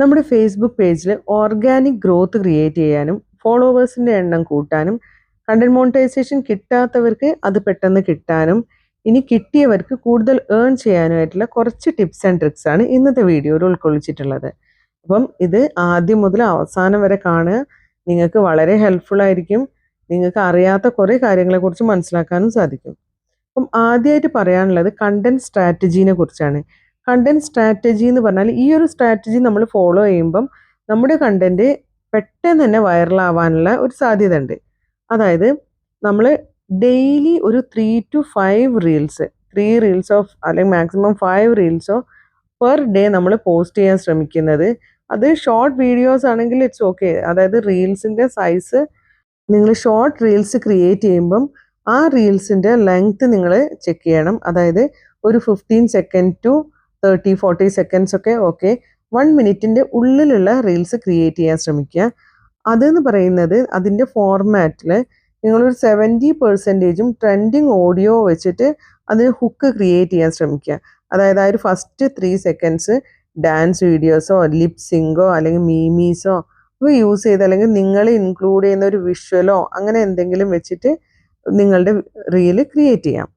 നമ്മുടെ ഫേസ്ബുക്ക് പേജിൽ organic growth create ചെയ്യാനും ഫോളോവേഴ്സിന്റെ എണ്ണം കൂട്ടാനും കണ്ടന്റ് മോണിറ്റൈസേഷൻ കിട്ടാത്തവർക്ക് അത് പെട്ടെന്ന് കിട്ടാനും ഇനി കിട്ടിയവർക്ക് കൂടുതൽ ഏൺ ചെയ്യാനുമായിട്ടുള്ള കുറച്ച് ടിപ്സ് ആൻഡ് ട്രിക്സ് ആണ് ഇന്നത്തെ വീഡിയോയിൽ ഉൾക്കൊള്ളിച്ചിട്ടുള്ളത്. അപ്പം ഇത് ആദ്യം മുതൽ അവസാനം വരെ കാണുക. നിങ്ങൾക്ക് വളരെ ഹെൽപ്ഫുൾ ആയിരിക്കും. നിങ്ങൾക്ക് അറിയാത്ത കുറേ കാര്യങ്ങളെക്കുറിച്ച് മനസ്സിലാക്കാനും സാധിക്കും. അപ്പം ആദ്യമായിട്ട് പറയാനുള്ളത് കണ്ടന്റ് സ്ട്രാറ്റജീനെ കുറിച്ചാണ്. കണ്ടന്റ് സ്ട്രാറ്റജി എന്ന് പറഞ്ഞാൽ ഈ ഒരു സ്ട്രാറ്റജി നമ്മൾ ഫോളോ ചെയ്യുമ്പം നമ്മുടെ കണ്ടന്റ് പെട്ടെന്ന് തന്നെ വൈറലാവാനുള്ള ഒരു സാധ്യത ഉണ്ട് അതായത് നമ്മൾ ഡെയിലി ഒരു three to five reels three റീൽസോ അല്ലെങ്കിൽ മാക്സിമം ഫൈവ് റീൽസോ പെർ ഡേ നമ്മൾ പോസ്റ്റ് ചെയ്യാൻ ശ്രമിക്കുന്നത്. അത് ഷോർട്ട് വീഡിയോസ് ആണെങ്കിൽ ഇറ്റ്സ് ഓക്കെ അതായത് റീൽസിന്റെ സൈസ് നിങ്ങൾ ഷോർട്ട് റീൽസ് ക്രിയേറ്റ് ചെയ്യുമ്പം ആ റീൽസിന്റെ ലെങ്ത്ത് നിങ്ങൾ ചെക്ക് ചെയ്യണം. അതായത് ഒരു fifteen second to thirty forty seconds ഒക്കെ ഓക്കെ വൺ മിനിറ്റിന്റെ ഉള്ളിലുള്ള റീൽസ് ക്രിയേറ്റ് ചെയ്യാൻ ശ്രമിക്കുക. അതെന്ന് പറയുന്നത് അതിന്റെ ഫോർമാറ്റിൽ നിങ്ങളൊരു സെവന്റി പെർസെന്റേജും ട്രെൻഡിങ് ഓഡിയോ വെച്ചിട്ട് അതിന് ഹുക്ക് ക്രിയേറ്റ് ചെയ്യാൻ ശ്രമിക്കുക. അതായത് ആ ഒരു ഫസ്റ്റ് ത്രീ സെക്കൻഡ്സ് ഡാൻസ് വീഡിയോസോ ലിപ് സിങ്കോ അല്ലെങ്കിൽ മീമീസോ ഒക്കെ യൂസ് ചെയ്ത് അല്ലെങ്കിൽ നിങ്ങൾ ഇൻക്ലൂഡ് ചെയ്യുന്ന ഒരു വിഷ്വലോ അങ്ങനെ എന്തെങ്കിലും വെച്ചിട്ട് നിങ്ങളുടെ റീൽ ക്രിയേറ്റ് ചെയ്യാം.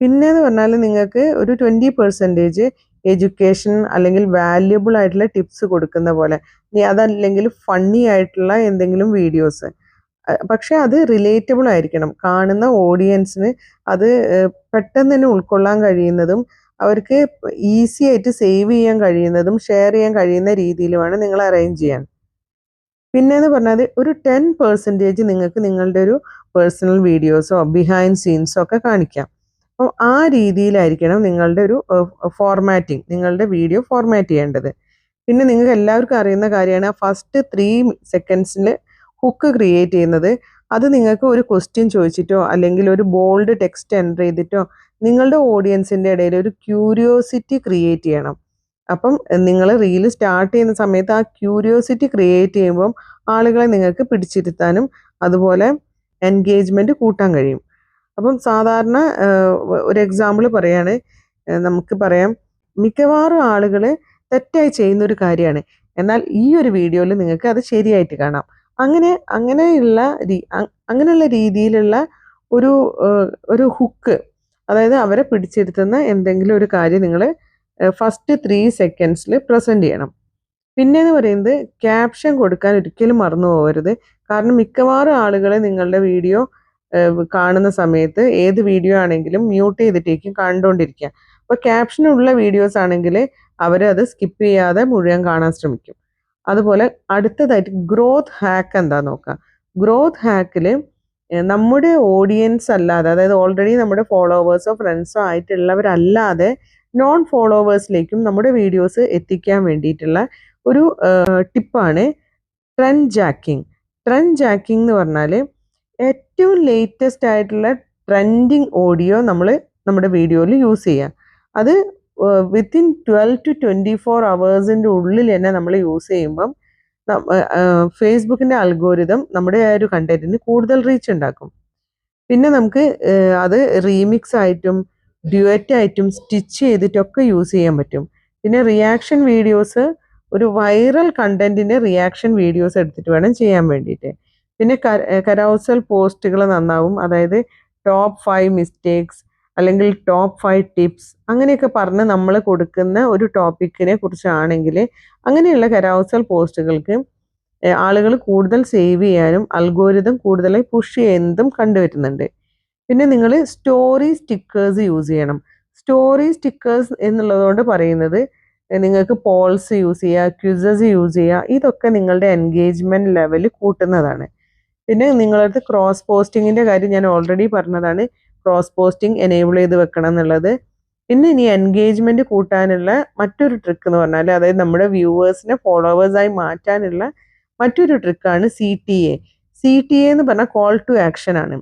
പിന്നെ എന്ന് പറഞ്ഞാൽ നിങ്ങൾക്ക് ഒരു ട്വന്റി പെർസെന്റേജ് എഡ്യൂക്കേഷൻ അല്ലെങ്കിൽ വാല്യുബിൾ ആയിട്ടുള്ള ടിപ്സ് കൊടുക്കുന്ന പോലെ. ഇനി അതല്ലെങ്കിൽ ഫണ്ണി ആയിട്ടുള്ള എന്തെങ്കിലും വീഡിയോസ് പക്ഷേ അത് റിലേറ്റബിൾ ആയിരിക്കണം. കാണുന്ന ഓഡിയൻസിന് അത് പെട്ടെന്ന് തന്നെ ഉൾക്കൊള്ളാൻ കഴിയുന്നതും അവർക്ക് ഈസി ആയിട്ട് സേവ് ചെയ്യാൻ കഴിയുന്നതും ഷെയർ ചെയ്യാൻ കഴിയുന്ന രീതിയിലുമാണ് നിങ്ങൾ അറേഞ്ച് ചെയ്യാൻ. പിന്നെ എന്ന് പറഞ്ഞാൽ ഒരു ടെൻ പെർസെന്റേജ് നിങ്ങൾക്ക് നിങ്ങളുടെ ഒരു പേഴ്സണൽ വീഡിയോസോ ബിഹൈൻഡ് സീൻസോ ഒക്കെ കാണിക്കാം. അപ്പം ആ രീതിയിലായിരിക്കണം നിങ്ങളുടെ ഒരു ഫോർമാറ്റിംഗ് നിങ്ങളുടെ വീഡിയോ ഫോർമാറ്റ് ചെയ്യേണ്ടത്. പിന്നെ നിങ്ങൾക്ക് എല്ലാവർക്കും അറിയുന്ന കാര്യമാണ് ഫസ്റ്റ് ത്രീ സെക്കൻഡ്സിൽ ഹുക്ക് ക്രിയേറ്റ് ചെയ്യുന്നത്. അത് നിങ്ങൾക്ക് ഒരു ക്വസ്റ്റ്യൻ ചോദിച്ചിട്ടോ അല്ലെങ്കിൽ ഒരു ബോൾഡ് ടെക്സ്റ്റ് എന്റർ ചെയ്തിട്ടോ നിങ്ങളുടെ ഓഡിയൻസിന്റെ ഇടയിൽ ഒരു ക്യൂരിയോസിറ്റി ക്രിയേറ്റ് ചെയ്യണം. അപ്പം നിങ്ങൾ റീൽ സ്റ്റാർട്ട് ചെയ്യുന്ന സമയത്ത് ആ ക്യൂരിയോസിറ്റി ക്രിയേറ്റ് ചെയ്യുമ്പം ആളുകളെ നിങ്ങൾക്ക് പിടിച്ചിരുത്താനും അതുപോലെ എൻഗേജ്മെന്റ് കൂട്ടാൻ കഴിയും. അപ്പം സാധാരണ ഒരു എക്സാമ്പിൾ പറയാണ്. നമുക്ക് പറയാം മിക്കവാറും ആളുകൾ തെറ്റായി ചെയ്യുന്ന ഒരു കാര്യമാണ്. എന്നാൽ ഈ ഒരു വീഡിയോയിൽ നിങ്ങൾക്ക് അത് ശരിയായിട്ട് കാണാം. അങ്ങനെ അങ്ങനെയുള്ള അങ്ങനെയുള്ള രീതിയിലുള്ള ഒരു ഒരു ഹുക്ക് അതായത് അവരെ പിടിച്ചിരുത്തുന്ന എന്തെങ്കിലും ഒരു കാര്യം നിങ്ങൾ ഫസ്റ്റ് ത്രീ സെക്കൻഡ്സിൽ പ്രസന്റ് ചെയ്യണം. പിന്നെ എന്ന് പറയുന്നത് ക്യാപ്ഷൻ കൊടുക്കാൻ ഒരിക്കലും മറന്നു പോകരുത് കാരണം മിക്കവാറും ആളുകളെ നിങ്ങളുടെ വീഡിയോ കാണുന്ന സമയത്ത് ഏത് വീഡിയോ ആണെങ്കിലും മ്യൂട്ട് ചെയ്തിട്ടേക്കും കണ്ടുകൊണ്ടിരിക്കുക അപ്പോൾ ക്യാപ്ഷനുള്ള വീഡിയോസ് ആണെങ്കിൽ അവരത് സ്കിപ്പ് ചെയ്യാതെ മുഴുവൻ കാണാൻ ശ്രമിക്കും. അതുപോലെ അടുത്തതായിട്ട് ഗ്രോത്ത് ഹാക്ക് എന്താ നോക്കുക ഗ്രോത്ത് ഹാക്കിൽ നമ്മുടെ ഓഡിയൻസ് അല്ലാതെ അതായത് ഓൾറെഡി നമ്മുടെ ഫോളോവേഴ്സോ ഫ്രണ്ട്സോ ആയിട്ടുള്ളവരല്ലാതെ നോൺ ഫോളോവേഴ്സിലേക്കും നമ്മുടെ വീഡിയോസ് എത്തിക്കാൻ വേണ്ടിയിട്ടുള്ള ഒരു ടിപ്പാണ് ട്രെൻഡ് ജാക്കിംഗ്. ട്രെൻഡ് ജാക്കിംഗ് എന്ന് പറഞ്ഞാൽ ഏറ്റവും ലേറ്റസ്റ്റ് ആയിട്ടുള്ള ട്രെൻഡിങ് ഓഡിയോ നമ്മൾ നമ്മുടെ വീഡിയോയിൽ യൂസ് ചെയ്യുക അത് within twelve to twenty four അവേഴ്സിന്റെ ഉള്ളിൽ തന്നെ നമ്മൾ യൂസ് ചെയ്യുമ്പം ഫേസ്ബുക്കിന്റെ അൽഗോരിതം നമ്മുടെ ആ ഒരു കണ്ടന്റിന് കൂടുതൽ റീച്ച് ഉണ്ടാക്കും. പിന്നെ നമുക്ക് അത് റീമിക്സ് ആയിട്ടും ഡ്യുവറ്റ് ആയിട്ടും സ്റ്റിച്ച് ചെയ്തിട്ടൊക്കെ യൂസ് ചെയ്യാൻ പറ്റും. പിന്നെ റിയാക്ഷൻ വീഡിയോസ് ഒരു വൈറൽ കണ്ടന്റിന്റെ റിയാക്ഷൻ വീഡിയോസ് എടുത്തിട്ട് വേണം ചെയ്യാൻ വേണ്ടിയിട്ട്. പിന്നെ കരൗസൽ പോസ്റ്റുകൾ നന്നാവും. അതായത് ടോപ്പ് ഫൈവ് മിസ്റ്റേക്സ് അല്ലെങ്കിൽ ടോപ്പ് ഫൈവ് ടിപ്സ് അങ്ങനെയൊക്കെ പറഞ്ഞ് നമ്മൾ കൊടുക്കുന്ന ഒരു ടോപ്പിക്കിനെ കുറിച്ചാണെങ്കിൽ അങ്ങനെയുള്ള കരൗസൽ പോസ്റ്റുകൾക്ക് ആളുകൾ കൂടുതൽ സേവ് ചെയ്യാനും അൽഗോരിതം കൂടുതലായി പുഷ് ചെയ്യുന്നതും കണ്ടുവരുന്നുണ്ട് പിന്നെ നിങ്ങൾ സ്റ്റോറി സ്റ്റിക്കേഴ്സ് യൂസ് ചെയ്യണം. സ്റ്റോറി സ്റ്റിക്കേഴ്സ് എന്നുള്ളതുകൊണ്ട് പറയുന്നത് നിങ്ങൾക്ക് പോൾസ് യൂസ് ചെയ്യുക ക്യൂസസ് യൂസ് ചെയ്യുക ഇതൊക്കെ നിങ്ങളുടെ എൻഗേജ്മെന്റ് ലെവൽ കൂട്ടുന്നതാണ്. പിന്നെ നിങ്ങളടുത്ത് ക്രോസ് പോസ്റ്റിങ്ങിന്റെ കാര്യം ഞാൻ ഓൾറെഡി പറഞ്ഞതാണ്. ക്രോസ് പോസ്റ്റിംഗ് എനേബിൾ ചെയ്ത് വെക്കണം എന്നുള്ളത്. പിന്നെ ഇനി എൻഗേജ്മെന്റ് കൂട്ടാനുള്ള മറ്റൊരു ട്രിക്ക് എന്ന് പറഞ്ഞാൽ അതായത് നമ്മുടെ വ്യൂവേഴ്സിനെ ഫോളോവേഴ്സായി മാറ്റാനുള്ള മറ്റൊരു ട്രിക്കാണ് C T A C T A എന്ന് പറഞ്ഞാൽ കോൾ ടു ആക്ഷൻ ആണ്.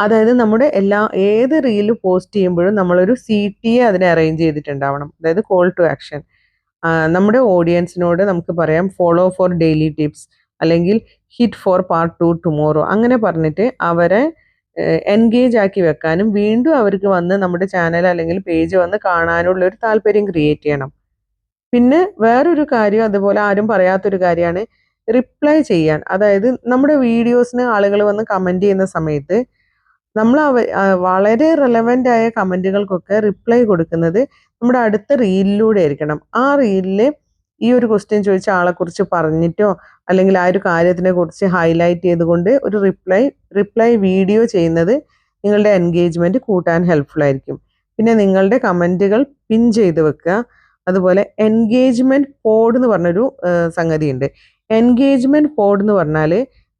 അതായത് നമ്മുടെ എല്ലാ ഏത് റീൽ പോസ്റ്റ് ചെയ്യുമ്പോഴും നമ്മളൊരു സി ടി എ അതിനെ അറേഞ്ച് ചെയ്തിട്ടുണ്ടാവണം. അതായത് കോൾ ടു ആക്ഷൻ നമ്മുടെ ഓഡിയൻസിനോട് നമുക്ക് പറയാം ഫോളോ ഫോർ ഡെയിലി ടിപ്സ് അല്ലെങ്കിൽ hit for part two tomorrow അങ്ങനെ പറഞ്ഞിട്ട് അവരെ എൻഗേജ് ആക്കി വെക്കാനും വീണ്ടും അവർക്ക് വന്ന് നമ്മുടെ ചാനൽ അല്ലെങ്കിൽ പേജ് വന്ന് കാണാനുള്ള ഒരു താല്പര്യം ക്രിയേറ്റ് ചെയ്യണം. പിന്നെ വേറൊരു കാര്യം അതുപോലെ ആരും പറയാത്തൊരു കാര്യമാണ് റിപ്ലൈ ചെയ്യാൻ. അതായത് നമ്മുടെ വീഡിയോസിന് ആളുകൾ വന്ന് കമന്റ് ചെയ്യുന്ന സമയത്ത് നമ്മൾ വളരെ റെലവന്റ് ആയ കമന്റുകൾക്കൊക്കെ റിപ്ലൈ കൊടുക്കുന്നത് നമ്മുടെ അടുത്ത റീലിലൂടെ ആയിരിക്കണം. ആ റീലിൽ ഈ ഒരു ക്വസ്റ്റ്യൻ ചോദിച്ച ആളെക്കുറിച്ച് പറഞ്ഞിട്ടോ അല്ലെങ്കിൽ ആ ഒരു കാര്യത്തിനെ കുറിച്ച് ഹൈലൈറ്റ് ചെയ്തുകൊണ്ട് ഒരു റിപ്ലൈ റിപ്ലൈ വീഡിയോ ചെയ്യുന്നത് നിങ്ങളുടെ എൻഗേജ്മെന്റ് കൂട്ടാൻ ഹെൽപ്ഫുൾ ആയിരിക്കും. പിന്നെ നിങ്ങളുടെ കമന്റുകൾ പിൻ ചെയ്ത് വെക്കുക. അതുപോലെ എൻഗേജ്മെന്റ് പോഡ് എന്ന് പറഞ്ഞൊരു സംഗതി സംഗതിയുണ്ട്. എൻഗേജ്മെന്റ് പോഡ് എന്ന് പറഞ്ഞാൽ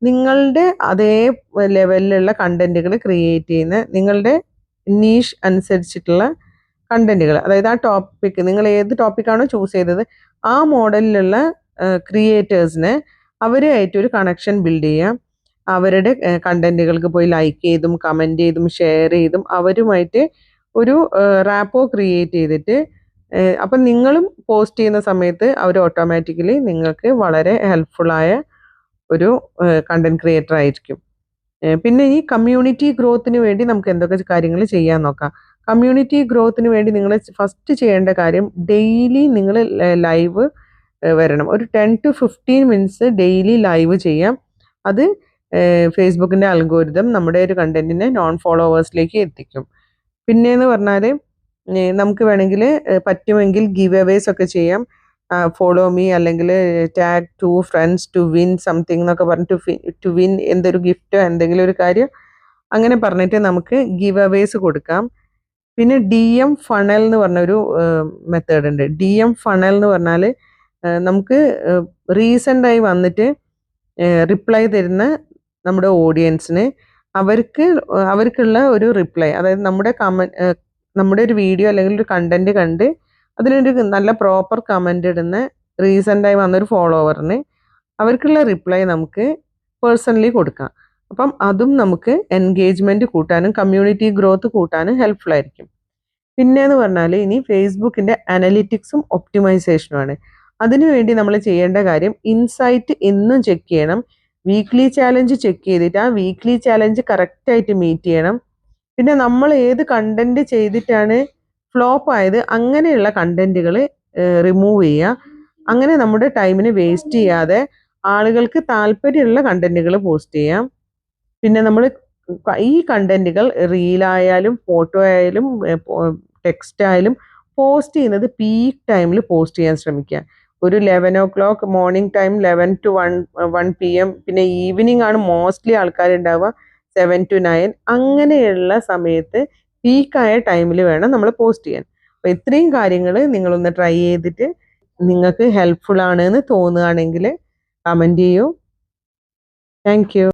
നിങ്ങളുടെ അതേ ലെവലിലുള്ള കണ്ടന്റുകൾ ക്രിയേറ്റ് ചെയ്യുന്ന നിങ്ങളുടെ നീഷ് അനുസരിച്ചിട്ടുള്ള കണ്ടന്റുകൾ അതായത് ആ ടോപ്പിക് നിങ്ങൾ ഏത് ടോപ്പിക്കാണോ ചൂസ് ചെയ്തത് ആ മോഡലിലുള്ള ക്രിയേറ്റേഴ്സിനെ അവരുമായിട്ട് ഒരു കണക്ഷൻ ബിൽഡ് ചെയ്യാം. അവരുടെ കണ്ടന്റുകൾക്ക് പോയി ലൈക്ക് ചെയ്തും കമന്റ് ചെയ്തും ഷെയർ ചെയ്തും അവരുമായിട്ട് ഒരു റാപ്പോ ക്രിയേറ്റ് ചെയ്തിട്ട് അപ്പം നിങ്ങളും പോസ്റ്റ് ചെയ്യുന്ന സമയത്ത് അവർ ഓട്ടോമാറ്റിക്കലി നിങ്ങൾക്ക് വളരെ ഹെൽപ്ഫുള്ളായ ഒരു കണ്ടന്റ് ക്രിയേറ്റർ ആയിരിക്കും. പിന്നെ ഈ കമ്മ്യൂണിറ്റി ഗ്രോത്തിന് വേണ്ടി നമുക്ക് എന്തൊക്കെ കാര്യങ്ങൾ ചെയ്യാൻ നോക്കാം? കമ്മ്യൂണിറ്റി ഗ്രോത്തിന് വേണ്ടി നിങ്ങൾ ഫസ്റ്റ് ചെയ്യേണ്ട കാര്യം ഡെയിലി നിങ്ങൾ ലൈവ് വരണം. ഒരു ten to fifteen minutes daily live ചെയ്യാം. അത് ഫേസ്ബുക്കിന്റെ അൽഗോരിതം നമ്മുടെ ഒരു കണ്ടന്റിനെ നോൺ ഫോളോവേഴ്സിലേക്ക് എത്തിക്കും. പിന്നെയെന്ന് പറഞ്ഞാൽ നമുക്ക് വേണമെങ്കിൽ പറ്റുമെങ്കിൽ ഗിവ് അവേസ് ഒക്കെ ചെയ്യാം. ഫോളോ മീ അല്ലെങ്കിൽ tag two friends to win something എന്നൊക്കെ പറഞ്ഞ് ടു ടു വിൻ എന്തൊരു ഗിഫ്റ്റോ എന്തെങ്കിലും ഒരു കാര്യം. അങ്ങനെ പറഞ്ഞിട്ട് നമുക്ക് ഗിവ് അവേസ് കൊടുക്കാം. പിന്നെ ഡി എം ഫണൽ എന്ന് പറഞ്ഞ ഒരു മെത്തേഡ് ഉണ്ട്. ഡി എം ഫണൽ എന്ന് പറഞ്ഞാൽ നമുക്ക് റീസെന്റായി വന്നിട്ട് റിപ്ലൈ തരുന്ന നമ്മുടെ ഓഡിയൻസിന് അവർക്ക് അവർക്കുള്ള ഒരു റിപ്ലൈ അതായത് നമ്മുടെ കമന്റ് നമ്മുടെ ഒരു വീഡിയോ അല്ലെങ്കിൽ ഒരു കണ്ടന്റ് കണ്ട് അതിനൊരു നല്ല പ്രോപ്പർ കമന്റ് ഇടുന്ന റീസെന്റായി വന്നൊരു ഫോളോവറിന് അവർക്കുള്ള റിപ്ലൈ നമുക്ക് പേഴ്സണലി കൊടുക്കാം. അപ്പം അതും നമുക്ക് എൻഗേജ്മെന്റ് കൂട്ടാനും കമ്മ്യൂണിറ്റി ഗ്രോത്ത് കൂട്ടാനും ഹെൽപ്ഫുൾ ആയിരിക്കും. പിന്നെ എന്ന് പറഞ്ഞാൽ ഇനി ഫേസ്ബുക്കിന്റെ അനലിറ്റിക്സും ഒപ്റ്റിമൈസേഷനുമാണ് അതിനുവേണ്ടി നമ്മൾ ചെയ്യേണ്ട കാര്യം ഇൻസൈറ്റ് എന്നും ചെക്ക് ചെയ്യണം. വീക്ക്ലി ചാലഞ്ച് ചെക്ക് ചെയ്തിട്ട് ആ വീക്ക്ലി ചാലഞ്ച് കറക്റ്റായിട്ട് മീറ്റ് ചെയ്യണം. പിന്നെ നമ്മൾ ഏത് കണ്ടന്റ് ചെയ്തിട്ടാണ് ഫ്ലോപ്പ് ആയത് അങ്ങനെയുള്ള കണ്ടന്റുകൾ റിമൂവ് ചെയ്യുക. അങ്ങനെ നമ്മുടെ ടൈമിന് വേസ്റ്റ് ചെയ്യാതെ ആളുകൾക്ക് താല്പര്യമുള്ള കണ്ടന്റുകൾ പോസ്റ്റ് ചെയ്യാം. പിന്നെ നമ്മൾ ഈ കണ്ടന്റുകൾ റീലായാലും ഫോട്ടോ ആയാലും ടെക്സ്റ്റ് ആയാലും പോസ്റ്റ് ചെയ്യുന്നത് പീക്ക് ടൈമിൽ പോസ്റ്റ് ചെയ്യാൻ ശ്രമിക്കുക ഒരു eleven o'clock morning time eleven to one one P M പിന്നെ ഈവനിങ് ആണ് മോസ്റ്റ്ലി ആൾക്കാരുണ്ടാവുക. സെവൻ ടു നയൻ അങ്ങനെയുള്ള സമയത്ത് പീക്കായ ടൈമിൽ വേണം നമ്മൾ പോസ്റ്റ് ചെയ്യാൻ. അപ്പോൾ ഇത്രയും കാര്യങ്ങൾ നിങ്ങളൊന്ന് ട്രൈ ചെയ്തിട്ട് നിങ്ങൾക്ക് ഹെൽപ്ഫുൾ ആണ് എന്ന് തോന്നുകയാണെങ്കിൽ കമന്റ് ചെയ്യൂ. താങ്ക്